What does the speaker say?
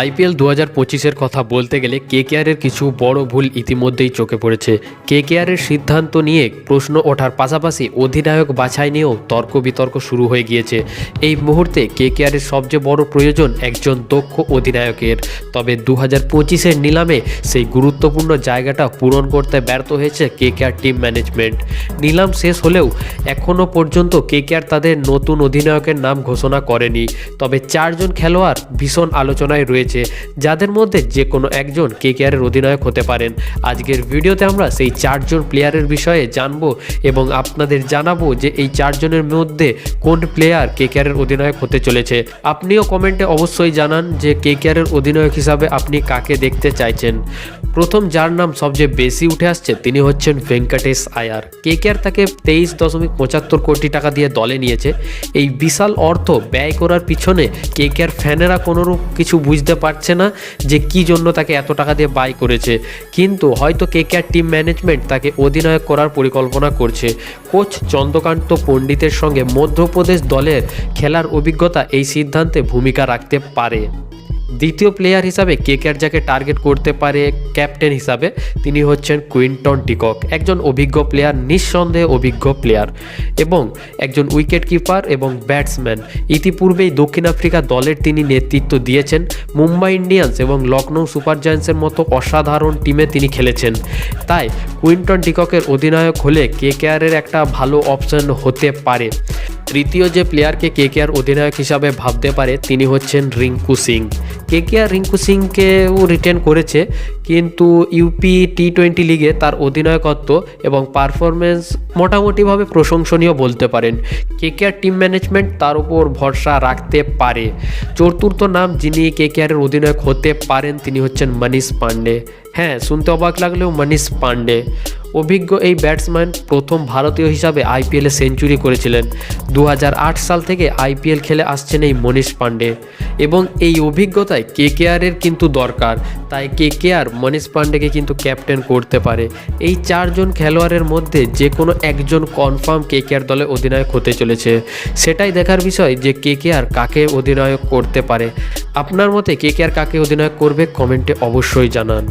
IPL দু হাজার পঁচিশের কথা বলতে গেলে কে কেকেআরের কিছু বড় ভুল ইতিমধ্যেই চোখে পড়েছে। কে কেকেআরের সিদ্ধান্ত নিয়ে প্রশ্ন ওঠার পাশাপাশি অধিনায়ক বাছাই নিয়েও তর্ক বিতর্ক শুরু হয়ে গিয়েছে। এই মুহূর্তে কে কেকেআরের সবচেয়ে বড় প্রয়োজন একজন দক্ষ অধিনায়কের। তবে দু হাজার পঁচিশের নিলামে সেই গুরুত্বপূর্ণ জায়গাটা পূরণ করতে ব্যর্থ হয়েছে কে কেকেআর টিম ম্যানেজমেন্ট। নিলাম শেষ হলেও এখনও পর্যন্ত কে কেকেআর তাদের নতুন অধিনায়কের নাম ঘোষণা করেনি। তবে চারজন খেলোয়াড় ভীষণ আলোচনায় রয়েছে। যাদের মধ্যে যে কোনো একজন কেকেআরের অধিনায়ক হতে পারেন। আজকের ভিডিওতে আমরা সেই চারজন প্লেয়ারের বিষয়ে জানব এবং আপনাদের জানাব যে এই চারজনের মধ্যে কোন প্লেয়ার কেকেআরের অধিনায়ক হতে চলেছে। আপনিও কমেন্টে অবশ্যই জানান যে কেকেআরের অধিনায়ক হিসাবে আপনি কাকে দেখতে চাইছেন। প্রথম যার নাম সবচেয়ে বেশি উঠে আসছে, তিনি হচ্ছেন ভেঙ্কটেশ আয়ার। কেকেআর তাকে তেইশ দশমিক পঁচাত্তর কোটি টাকা দিয়ে দলে নিয়েছে। এই বিশাল অর্থ ব্যয় করার পিছনে কেকেআর ফ্যানেরা কোনোরূপ কিছু বুঝতে পারছে না যে কি জন্য তাকে এত টাকা দিয়ে বাই করেছে। কিন্তু হয়তো কে কে টিম ম্যানেজমেন্ট তাকে অধিনায়ক করার পরিকল্পনা করছে। কোচ চন্দ্রকান্ত পণ্ডিতের সঙ্গে মধ্যপ্রদেশ দলের খেলার অভিজ্ঞতা এই সিদ্ধান্তে ভূমিকা রাখতে পারে। দ্বিতীয় প্লেয়ার হিসাবে কেকেআর যাকে টার্গেট করতে পারে ক্যাপ্টেন হিসাবে তিনি হচ্ছেন কুইন্টন টিকক একজন অভিজ্ঞ প্লেয়ার নিঃসন্দেহে অভিজ্ঞ প্লেয়ার এবং একজন উইকেট কিপার এবং ব্যাটসম্যান ইতিপূর্বেই দক্ষিণ আফ্রিকা দলের তিনি নেতৃত্ব দিয়েছেন। মুম্বাই ইন্ডিয়ান্স এবং লখনৌ সুপার জায়ান্টসের মতো অসাধারণ টিমে তিনি খেলেছেন। তাই কুইন্টন টিককের অধিনায়ক হলে কেকেআরের একটা ভালো অপশন হতে পারে। তৃতীয় যে প্লেয়ারকে কে কে আর অধিনায়ক হিসাবে ভাবতে পারে, তিনি হচ্ছেন Rinku Singh. K K R Rinku সিংকেও retain করেছে, কিন্তু ইউপি টি টোয়েন্টি লিগে তার অধিনায়কত্ব এবং পারফরমেন্স মোটামুটিভাবে প্রশংসনীয় বলতে পারেন। কে কে আর টিম ম্যানেজমেন্ট তার উপর ভরসা রাখতে পারে। চতুর্থ নাম যিনি কে কে আরের অধিনায়ক হতে পারেন, তিনি হচ্ছেন মনীষ পান্ডে। হ্যাঁ শুনতে অবাক লাগলেও মনীষ পান্ডে। অভিজ্ঞ এই ব্যাটসম্যান প্রথম ভারতীয় হিসাবে আইপিএলে সেঞ্চুরি করেছিলেন। দু হাজার আট সাল থেকে আইপিএল খেলে আসছেন এই মনীষ পান্ডে এবং এই অভিজ্ঞতায় কেকেআরের কিন্তু দরকার। তাই কেকেআর মনীষ পান্ডেকে কিন্তু ক্যাপ্টেন করতে পারে। এই চারজন খেলোয়াড়ের মধ্যে যে কোনো একজন কনফার্ম কেকেআর দলে অধিনায়ক হতে চলেছে। সেটাই দেখার বিষয় যে কেকেআর কাকে অধিনায়ক করতে পারে। আপনার মতে কেকেআর কাকে অধিনায়ক করবে? কমেন্টে অবশ্যই জানান।